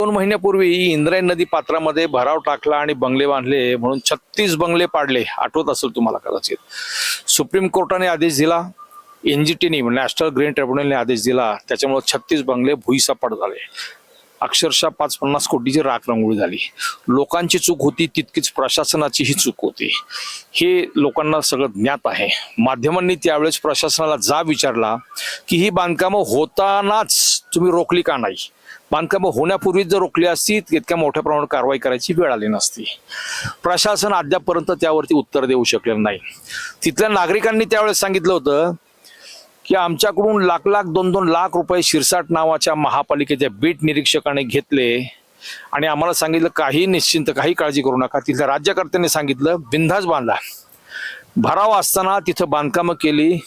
दोन महिन्यापूर्वी इंद्राय नदी पात्रामध्ये भराव टाकला आणि बंगले बांधले म्हणून छत्तीस बंगले पाडले. आठवत असेल तुम्हाला कदाचित? सुप्रीम कोर्टाने आदेश दिला एनजीटीने म्हणजे नॅशनल ग्रीन ट्रिब्युनलने आदेश दिला त्याच्यामुळे छत्तीस बंगले भुईसपाट झाले. अक्षरशः पाच पन्नास कोटीची राख रंगोळी झाली. लोकांची चूक होती तितकीच प्रशासनाचीही चूक होती. हे लोकांना सगळं ज्ञात आहे. माध्यमांनी त्यावेळेस प्रशासनाला जा विचारला की ही बांधकामं होतानाच तुम्ही रोखली का नाही? बांधकामं होण्यापूर्वीच जर रोखली असती तर इतक्या मोठ्या प्रमाणात कारवाई करायची वेळ आली नसती. प्रशासन अद्यापपर्यंत त्यावरती उत्तर देऊ शकलेलं नाही. तिथल्या नागरिकांनी त्यावेळेस सांगितलं होतं की आमच्याकडून लाख लाख दोन दोन लाख रुपये शिरसाट नावाच्या महापालिकेच्या बीट निरीक्षकाने घेतले. आणि आम्हाला सांगितलं काही निश्चिंत काही काळजी करू नका. तिथल्या राज्यकर्त्यांनी सांगितलं बिंधास बांधा. भराव असताना तिथं बांधकामं केली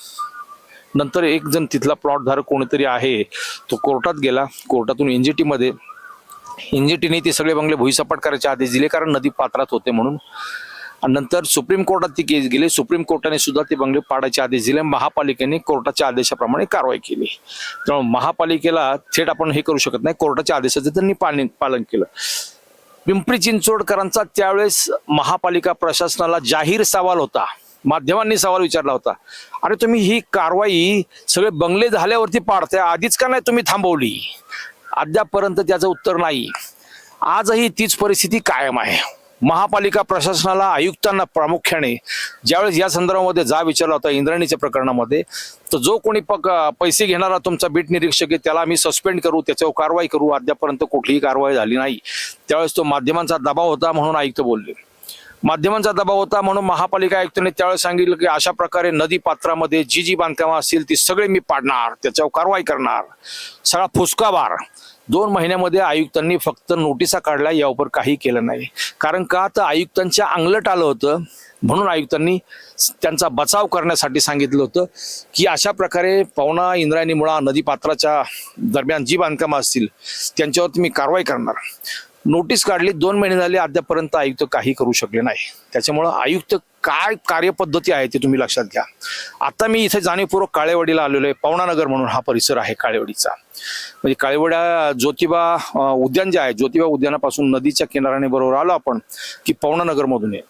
नंतर एक जण तिथला प्लॉटधारक कोणीतरी आहे तो कोर्टात गेला. कोर्टातून एनजीटी मध्ये. एनजीटीने ते सगळे बंगले भुईसपाट करायचे आदेश दिले कारण नदी पात्रात होते म्हणून. आणि नंतर सुप्रीम कोर्टात ती केस गेली. सुप्रीम कोर्टाने सुद्धा ते बंगले पाडायचे आदेश दिले. महापालिकेने कोर्टाच्या आदेशाप्रमाणे कारवाई केली. त्यामुळे महापालिकेला थेट आपण हे करू शकत नाही. कोर्टाच्या आदेशाचं त्यांनी पालन पालन केलं. पिंपरी चिंचवडकरांचा त्यावेळेस महापालिका प्रशासनाला जाहीर सवाल होता. माध्यमांनी सवाल विचारला होता. आणि तुम्ही ही कारवाई सगळे बंगले झाल्यावरती पाडताय आधीच का नाही तुम्ही थांबवली? अद्यापर्यंत त्याचं उत्तर नाही. आजही तीच परिस्थिती कायम आहे. महापालिका प्रशासनाला आयुक्तांना प्रामुख्याने ज्यावेळेस या संदर्भामध्ये जा विचारला होता इंद्राणीच्या प्रकरणामध्ये तर जो कोणी पक पैसे घेणारा तुमचा बीट निरीक्षक आहे त्याला आम्ही सस्पेंड करू त्याच्यावर कारवाई करू. अद्यापर्यंत कुठलीही कारवाई झाली नाही. त्यावेळेस तो माध्यमांचा दबाव होता म्हणून आयुक्त बोलले. माध्यमांचा दबाव होता म्हणून महापालिका आयुक्तांनी त्यावेळेस सांगितलं की अशा प्रकारे नदी पात्रामध्ये जी जी बांधकामं असतील ती सगळे मी पाडणार त्याच्यावर कारवाई करणार. सगळा फुसकाबार. दोन महिन्यामध्ये आयुक्तांनी फक्त नोटिसा काढल्या यावर काही केलं नाही. कारण का तर आयुक्तांच्या अंगलट आलं होतं म्हणून आयुक्तांनी त्यांचा बचाव करण्यासाठी सांगितलं होतं की अशा प्रकारे पवना इंद्रायणी मुळा नदीपात्राच्या दरम्यान जी बांधकामं असतील त्यांच्यावर मी कारवाई करणार. नोटीस काढली दोन महिने झाले अद्यापर्यंत आयुक्त काही करू शकले नाही. त्याच्यामुळं आयुक्त काय कार्यपद्धती आहे ते तुम्ही लक्षात घ्या. आता मी इथे जाणीवपूर्वक काळेवाडीला आलेलो आहे. पवनानगर म्हणून हा परिसर आहे काळेवाडीचा. म्हणजे काळेवाड्या ज्योतिबा उद्यान जे आहे ज्योतिबा उद्यानापासून नदीच्या किनाऱ्याने बरोबर आलो आपण की पवनानगरमधून आहे.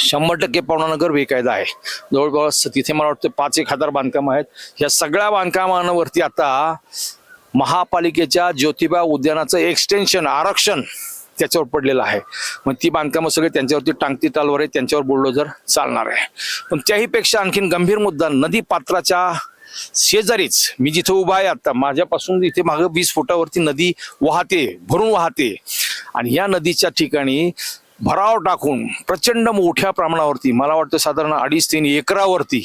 शंभर टक्के पवनानगर बेकायदा आहे. जवळपास तिथे मला वाटतं पाच एक हजार बांधकाम आहेत. ह्या सगळ्या बांधकामांवरती आता महापालिकेच्या ज्योतिबा उद्यानाचं एक्सटेन्शन आरक्षण त्याच्यावर पडलेलं आहे. मग ती बांधकामं सगळे त्यांच्यावरती टांगती टालवर आहे त्यांच्यावर बुलडोजर चालणार आहे. पण त्याहीपेक्षा आणखीन गंभीर मुद्दा नदी पात्राच्या शेजारीच मी जिथे उभा आहे आता माझ्यापासून इथे मागं वीस फुटावरती नदी वाहते भरून वाहते. आणि या नदीच्या ठिकाणी भराव टाकून प्रचंड मोठ्या प्रमाणावरती मला वाटतं साधारण अडीच तीन एकरावरती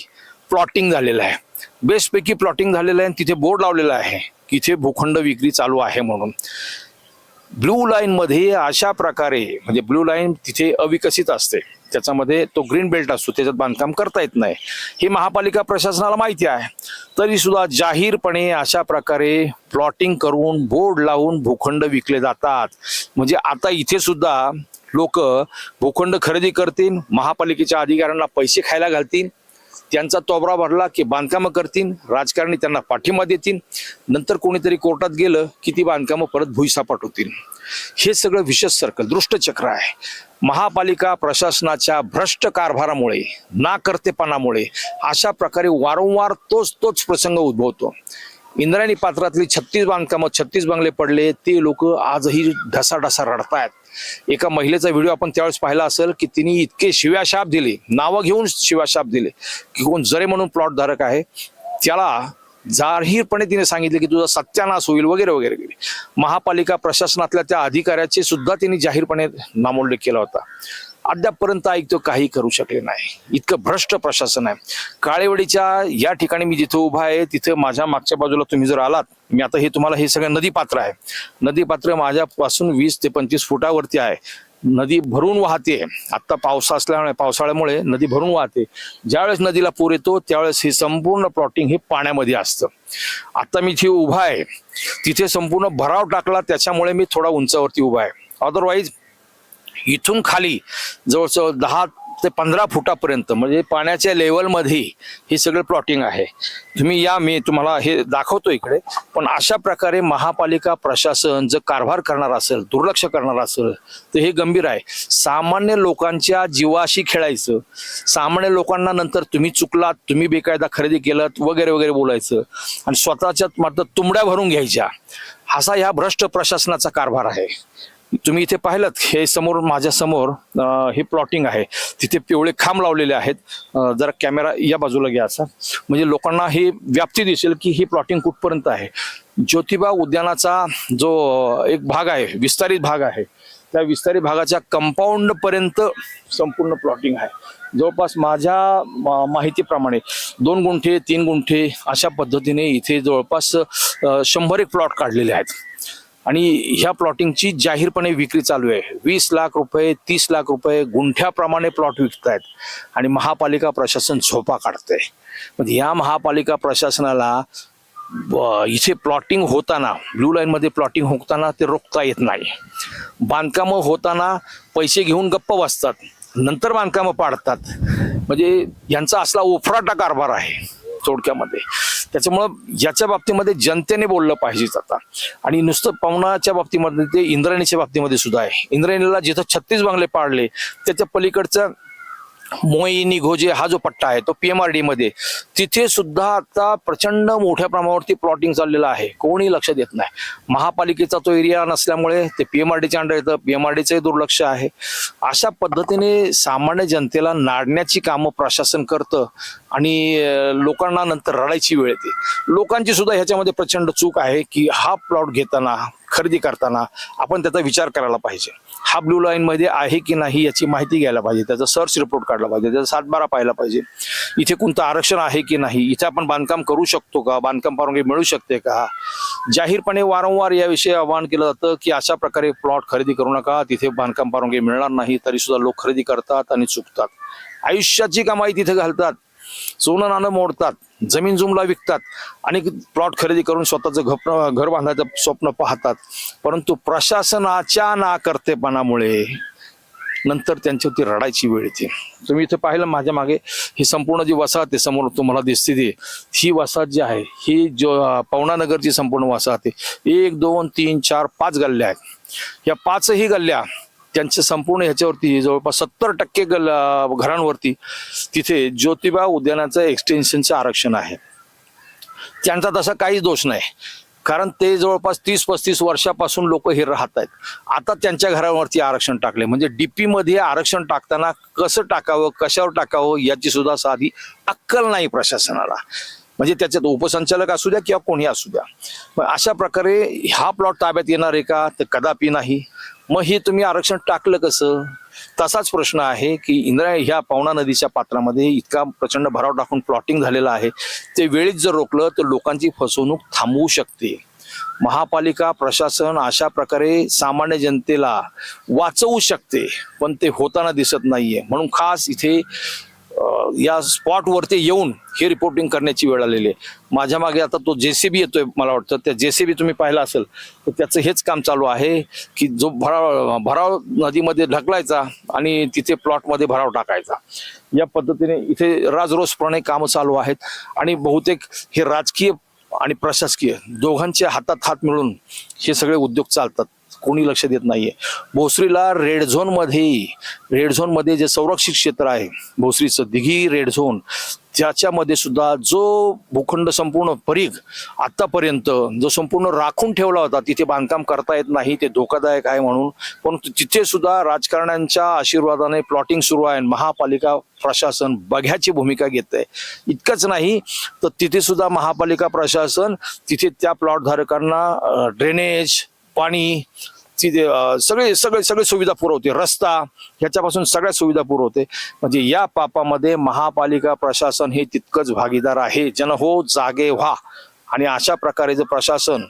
प्लॉटिंग झालेलं आहे. बेस्टपैकी प्लॉटिंग झालेलं आहे आणि तिथे बोर्ड लावलेला आहे की इथे भूखंड विक्री चालू आहे म्हणून. ब्लू लाईनमध्ये अशा प्रकारे म्हणजे ब्लू लाईन तिथे अविकसित असते. त्याच्यामध्ये तो ग्रीन बेल्ट असतो त्याच्यात बांधकाम करता येत नाही. हे महापालिका प्रशासनाला माहिती आहे. तरी सुद्धा जाहीरपणे अशा प्रकारे प्लॉटिंग करून बोर्ड लावून भूखंड विकले जातात. म्हणजे आता इथे सुद्धा लोक भूखंड खरेदी करतील महापालिकेच्या अधिकाऱ्यांना पैसे खायला घालतील त्यांचा तोबरा भरला की बांधकामं करतील राजकारणी त्यांना पाठिंबा देतील. नंतर कोणीतरी कोर्टात गेलं की ती बांधकामं परत भुईसापाट होतील. हे सगळं विशेष सर्कल दृष्टचक्र आहे. महापालिका प्रशासनाच्या भ्रष्ट कारभारामुळे नाकर्तेपणामुळे अशा प्रकारे वारंवार तोच तोच प्रसंग उद्भवतो. इंद्रायणी पात्रातली छत्तीस बांधकामं छत्तीस बंगले पडले ते लोक आजही ढसाढसा रडतायत. एका महिलेचा व्हिडिओ आपण त्यावेळेस पाहिला असेल की तिने इतके शिव्याशाप दिले नावं घेऊन शिव्याशाप दिले की कोण जरे म्हणून प्लॉट धारक आहे त्याला जाहीरपणे तिने सांगितले की तुझा सत्यानाश होईल वगैरे वगैरे वगैरे. महापालिका प्रशासनातल्या त्या अधिकाऱ्याचे सुद्धा तिने जाहीरपणे नामोल्लेख केला होता. अद्यापपर्यंत आयुक्त काही करू शकले नाही. इतकं भ्रष्ट प्रशासन आहे. काळेवाडीच्या या ठिकाणी मी जिथे उभा आहे तिथे माझ्या मागच्या बाजूला तुम्ही जर आलात मी आता हे तुम्हाला हे सगळं नदीपात्र आहे. नदीपात्र माझ्यापासून वीस ते पंचवीस फुटावरती आहे. नदी भरून वाहते. आत्ता पावसा असल्यामुळे पावसाळ्यामुळे नदी भरून वाहते. ज्यावेळेस नदीला पूर येतो त्यावेळेस हे संपूर्ण प्लॉटिंग हे पाण्यामध्ये असतं. आता मी इथे उभा आहे. तिथे संपूर्ण भराव टाकला त्याच्यामुळे मी थोडा उंचावरती उभा आहे. अदरवाईज इथून खाली जवळजवळ दहा ते पंधरा फुटापर्यंत म्हणजे पाण्याच्या लेवलमध्ये हे सगळं प्लॉटिंग आहे. तुम्ही या मी तुम्हाला हे दाखवतो इकडे. पण अशा प्रकारे महापालिका प्रशासन जर कारभार करणार असेल दुर्लक्ष करणार असेल तर हे गंभीर आहे. सामान्य लोकांच्या जीवाशी खेळायचं सामान्य लोकांना नंतर तुम्ही चुकलात तुम्ही बेकायदा खरेदी केलं वगैरे वगैरे बोलायचं आणि स्वतःच्यात मात्र तुंबड्या भरून घ्यायच्या असा ह्या भ्रष्ट प्रशासनाचा कारभार आहे. तुम्ही इथे पाहिलं हे समोर माझ्यासमोर हे प्लॉटिंग आहे. तिथे पिवळे खांब लावलेले आहेत. जरा कॅमेरा या बाजूला घ्या असा. म्हणजे लोकांना ही व्याप्ती दिसेल की ही प्लॉटिंग कुठपर्यंत आहे. ज्योतिबा उद्यानाचा जो एक भाग आहे विस्तारित भाग आहे त्या विस्तारित भागाच्या कंपाऊंड पर्यंत संपूर्ण प्लॉटिंग आहे. जवळपास माझ्या माहितीप्रमाणे दोन गुंठे तीन गुंठे अशा पद्धतीने इथे जवळपास शंभर एक प्लॉट काढलेले आहेत. आणि ह्या प्लॉटिंगची जाहीरपणे विक्री चालू आहे. वीस लाख रुपये तीस लाख रुपये गुंठ्याप्रमाणे प्लॉट विकत आहेत आणि महापालिका प्रशासन झोपा काढतंय. मग या महापालिका प्रशासनाला ब- इथे प्लॉटिंग होताना ब्लू लाईनमध्ये प्लॉटिंग होताना ते रोखता येत नाही. बांधकामं होताना पैसे घेऊन गप्प बसतात नंतर बांधकामं पाडतात. म्हणजे यांचा असला ओफराटा कारभार आहे थोडक्यामध्ये. त्याच्यामुळं याच्या बाबतीमध्ये जनतेने बोललं पाहिजेच आता. आणि नुसतं पवनाच्या बाबतीमध्ये ते इंद्रायणीच्या बाबतीमध्ये सुद्धा आहे. इंद्रायणीला जिथं छत्तीस बंगले पाडले त्याच्या पलीकडचं मोईनी घोजे हा जो पट्टा आहे तो पीएमआरडी मध्ये तिथे सुद्धा आता प्रचंड मोठ्या प्रमाणावरती प्लॉटिंग चाललेलं आहे. कोणी लक्ष देत नाही. महापालिकेचा तो एरिया नसल्यामुळे ते पीएमआरडीच्या अंडर येतं. पीएमआरडीचंही दुर्लक्ष आहे. अशा पद्धतीने सामान्य जनतेला नाडण्याची कामं प्रशासन करतं आणि लोकांना नंतर रडायची वेळ येते. लोकांची सुद्धा ह्याच्यामध्ये प्रचंड चूक आहे की हा प्लॉट घेताना खरेदी करताना आपण त्याचा विचार करायला पाहिजे. हा ब्लू लाईन मध्ये आहे की नाही याची माहिती घ्यायला पाहिजे. त्याचा सर्च रिपोर्ट काढला पाहिजे. त्याचा सातबारा पाहायला पाहिजे. इथे कोणतं आरक्षण आहे की नाही? इथे आपण बांधकाम करू शकतो का? बांधकाम परवानगी मिळू शकते का? जाहीरपणे वारंवार याविषयी आवाहन केलं जातं की अशा प्रकारे प्लॉट खरेदी करू नका. तिथे बांधकाम परवानगी मिळणार नाही तरी सुद्धा लोक खरेदी करतात आणि चुकतात. आयुष्याची कमाई तिथे घालतात सोनं नाणं मोडतात जमीन जुमला विकतात आणि प्लॉट खरेदी करून स्वतःचं घर घर बांधायचं स्वप्न पाहतात. परंतु प्रशासनाच्या नाकर्तेपणामुळे नंतर त्यांच्यावरती रडायची वेळ येते. तुम्ही इथे पाहिलं माझ्या मागे ही संपूर्ण जी वसाहत आहे समोर तुम्हाला दिसते ती ही वसाहत जी आहे ही जो पवनानगरची संपूर्ण वसाहत आहे. एक दोन तीन चार पाच गल्ल्या आहेत. या पाचही गल्ल्या त्यांच्या संपूर्ण ह्याच्यावरती जवळपास सत्तर टक्के घरांवरती तिथे ज्योतिबा उद्यानाचं एक्सटेन्शनचं आरक्षण आहे. त्यांचा तसा काहीच दोष नाही. कारण ते जवळपास तीस पस्तीस वर्षापासून लोक हे राहत आहेत. आता त्यांच्या घरावरती आरक्षण टाकले म्हणजे डीपी मध्ये आरक्षण टाकताना कसं टाकावं कशावर टाकावं याची सुद्धा साधी अक्कल नाही प्रशासनाला. म्हणजे त्याच्यात उपसंचालक असू द्या किंवा कोणी असू द्या. मग अशा प्रकारे हा प्लॉट ताब्यात येणार आहे का? तर कदापि नाही. मग हे तुम्ही आरक्षण टाकलं कसं? तसाच प्रश्न आहे की इंद्रा ह्या पवना नदीच्या पात्रामध्ये इतका प्रचंड भराव टाकून प्लॉटिंग झालेलं आहे. ते वेळीच जर रोखलं तर लोकांची फसवणूक थांबवू शकते. महापालिका प्रशासन अशा प्रकारे सामान्य जनतेला वाचवू शकते पण ते होताना दिसत नाहीये. म्हणून खास इथे या स्पॉटवरती येऊन हे रिपोर्टिंग करण्याची वेळ आलेली आहे. माझ्या मागे आता तो जे सी बी येतोय मला वाटतं. त्या जे सी बी तुम्ही पाहिला असेल तर त्याचं हेच काम चालू आहे की जो भराव भराव नदीमध्ये ढकलायचा आणि तिथे प्लॉटमध्ये भराव टाकायचा. या पद्धतीने इथे राजरोसप्रमाणे कामं चालू आहेत आणि बहुतेक हे राजकीय आणि प्रशासकीय दोघांच्या हातात हात मिळून हे सगळे उद्योग चालतात. कोणी लक्ष देत नाहीये. भोसरीला रेड झोनमध्ये रेड झोनमध्ये जे संरक्षित क्षेत्र आहे भोसरीचं दिघी रेड झोन त्याच्यामध्ये सुद्धा जो भूखंड संपूर्ण परीघ आतापर्यंत जो संपूर्ण राखून ठेवला होता तिथे बांधकाम करता येत नाही ते धोकादायक आहे म्हणून. पण तिथे सुद्धा राजकारण्यांच्या आशीर्वादाने प्लॉटिंग सुरू आहे महापालिका प्रशासन बघ्याची भूमिका घेत आहे इतकंच नाही तर तिथे सुद्धा महापालिका प्रशासन तिथे त्या प्लॉट धारकांना ड्रेनेज पाणी तिथे सगळे सगळे सगळे सुविधा पुरवते रस्ता ह्याच्यापासून सगळ्या सुविधा पुरवते म्हणजे या पापामध्ये महापालिका प्रशासन हे तितकंच भागीदार आहे. जन हो जागे व्हा. आणि अशा प्रकारे जर प्रशासन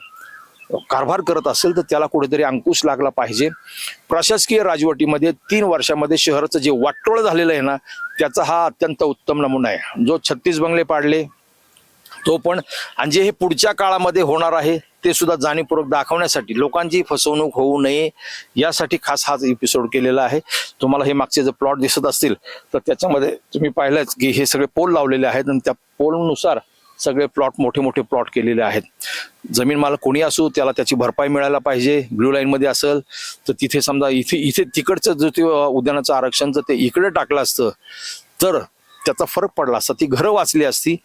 कारभार करत असेल तर त्याला कुठेतरी अंकुश लागला पाहिजे. प्रशासकीय राजवटीमध्ये तीन वर्षामध्ये शहराचं जे वाटोळ झालेलं आहे ना त्याचा हा अत्यंत उत्तम नमुना आहे. जो छत्तीस बंगले पाडले तो पण. आणि जे हे पुढच्या काळामध्ये होणार आहे ते सुद्धा जाणीवपूर्वक दाखवण्यासाठी लोकांची फसवणूक होऊ नये यासाठी खास हा एपिसोड केलेला आहे. तुम्हाला हे मागचे जर प्लॉट दिसत असतील तर त्याच्यामध्ये तुम्ही पाहिलंच की हे सगळे पोल लावलेले आहेत आणि त्या पोलनुसार सगळे प्लॉट मोठे मोठे प्लॉट केलेले आहेत. जमीन मालक कोणी असू त्याला त्याची भरपाई मिळायला पाहिजे. ब्ल्यू लाईनमध्ये असेल तर तिथे समजा इथे इथे तिकडचं जो ते उद्यानाचं आरक्षण जर ते इकडे टाकलं असतं तर त्याचा फरक पडला असता. ती घरं वाचली असती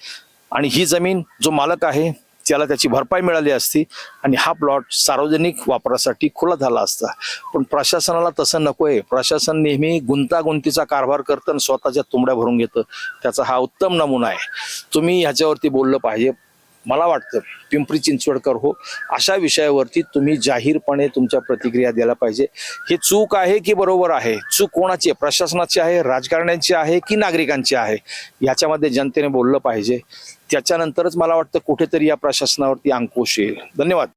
आणि ही जमीन जो मालक आहे त्याला त्याची भरपाई मिळाली असती आणि हा प्लॉट सार्वजनिक वापरासाठी खुला झाला असता. पण प्रशासनाला तसं नकोय. प्रशासन नेहमी गुंतागुंतीचा कारभार करतं आणि स्वतःच्या तुंबड्या भरून घेतं. त्याचा हा उत्तम नमुना आहे. तुम्ही ह्याच्यावरती बोललं पाहिजे. मला वाटतं पिंपरी चिंचवडकर हो अशा विषयावरती तुम्ही जाहीरपणे तुमच्या प्रतिक्रिया द्यायला पाहिजे. हे चूक आहे की बरोबर आहे? चूक कोणाची आहे? प्रशासनाची आहे? राजकारण्यांची आहे की नागरिकांची आहे? याच्यामध्ये जनतेने बोललं पाहिजे. त्याच्यानंतरच मला वाटतं कुठेतरी या प्रशासनावरती अंकुश येईल. धन्यवाद.